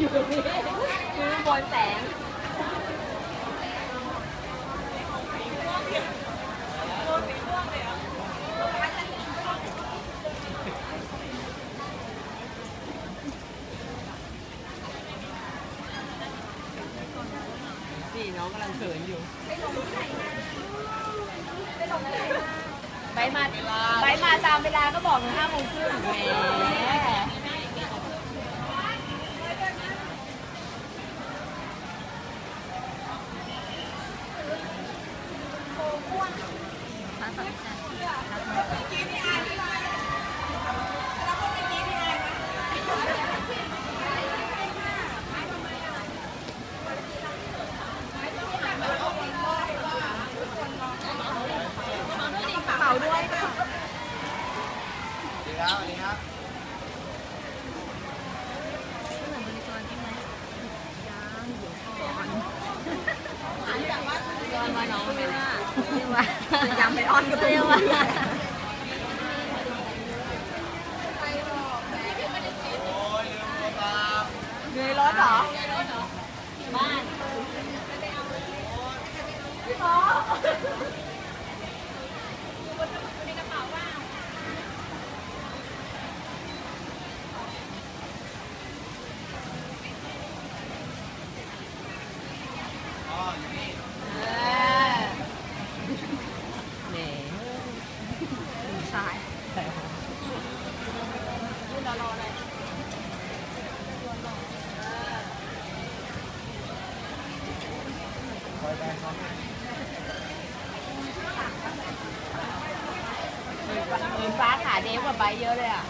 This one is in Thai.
อยู่ตรงนี้คือบนแสงนี่น้องกำลังเขินอยู่ไปมาไปมาตามเวลาก็บอกหนูห้าโมงครึ่งแหม เป่าด้วยค่ะดีครับ ดีครับย้อนมาน้องไม่น่ายังไม่อ้อนก็ตัว เรียกว่า เหนื่อยร้อนเหรอ บ้าน อ๋ออยู่นี่ เออ แหม ชาย คอยแบนเขาเหมือนฟ้าขาเดฟกับใบเยอะเลยอะ